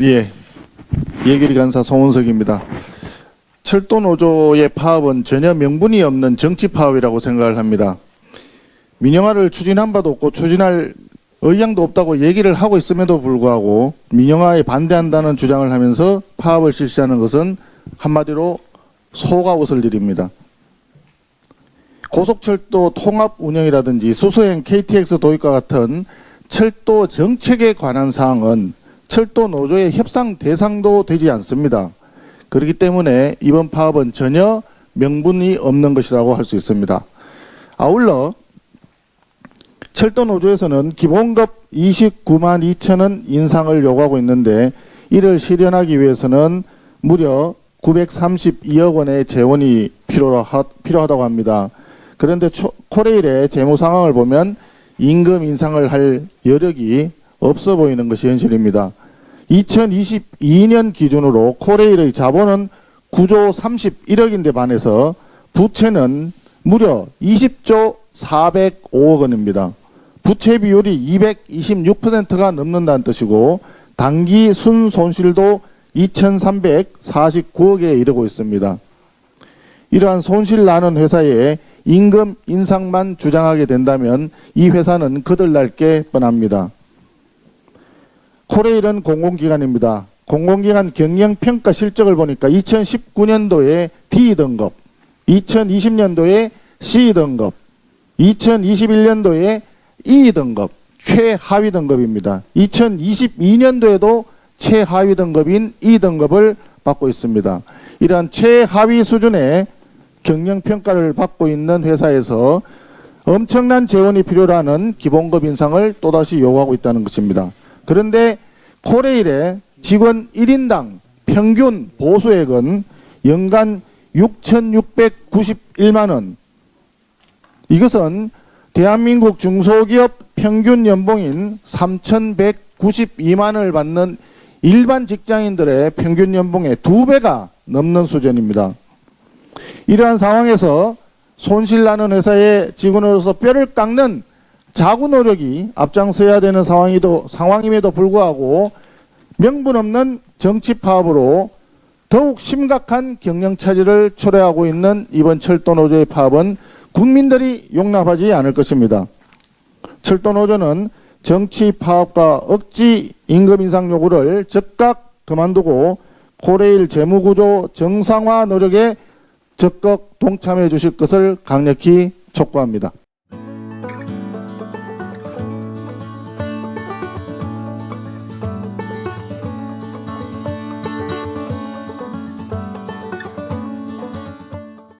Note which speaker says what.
Speaker 1: 예, 예결위 간사 송원석입니다. 철도 노조의 파업은 전혀 명분이 없는 정치 파업이라고 생각을 합니다. 민영화를 추진한 바도 없고 추진할 의향도 없다고 얘기를 하고 있음에도 불구하고 민영화에 반대한다는 주장을 하면서 파업을 실시하는 것은 한마디로 소가 웃을 일입니다. 고속철도 통합 운영이라든지 수소행 KTX 도입과 같은 철도 정책에 관한 사항은 철도 노조의 협상 대상도 되지 않습니다. 그렇기 때문에 이번 파업은 전혀 명분이 없는 것이라고 할 수 있습니다. 아울러 철도 노조에서는 기본급 29만 2천 원 인상을 요구하고 있는데 이를 실현하기 위해서는 무려 932억 원의 재원이 필요하, 필요하다고 합니다. 그런데 초- 코레일의 재무 상황을 보면 임금 인상을 할 여력이 없어 보이는 것이 현실입니다. 2022년 기준으로 코레일의 자본은 9조 31억인데 반해서 부채는 무려 20조 405억 원입니다. 부채 비율이 226%가 넘는다는 뜻이고 단기 순 손실도 2,349억에 이르고 있습니다. 이러한 손실 나는 회사에 임금 인상만 주장하게 된다면 이 회사는 거들날 게 뻔합니다. 코레일은 공공기관입니다. 공공기관 경영평가 실적을 보니까 2019년도에 D등급, 2020년도에 C등급, 2021년도에 E등급, 최하위 등급입니다. 2022년도에도 최하위 등급인 E등급을 받고 있습니다. 이러한 최하위 수준의 경영평가를 받고 있는 회사에서 엄청난 재원이 필요라는 기본급 인상을 또다시 요구하고 있다는 것입니다. 그런데 코레일의 직원 1인당 평균 보수액은 연간 6,691만 원. 이것은 대한민국 중소기업 평균 연봉인 3,192만 원을 받는 일반 직장인들의 평균 연봉의 두 배가 넘는 수준입니다. 이러한 상황에서 손실나는 회사의 직원으로서 뼈를 깎는 자구 노력이 앞장서야 되는 상황이도, 상황임에도 불구하고 명분 없는 정치 파업으로 더욱 심각한 경영 차질을 초래하고 있는 이번 철도 노조의 파업은 국민들이 용납하지 않을 것입니다. 철도 노조는 정치 파업과 억지 임금 인상 요구를 즉각 그만두고 코레일 재무구조 정상화 노력에 적극 동참해 주실 것을 강력히 촉구합니다.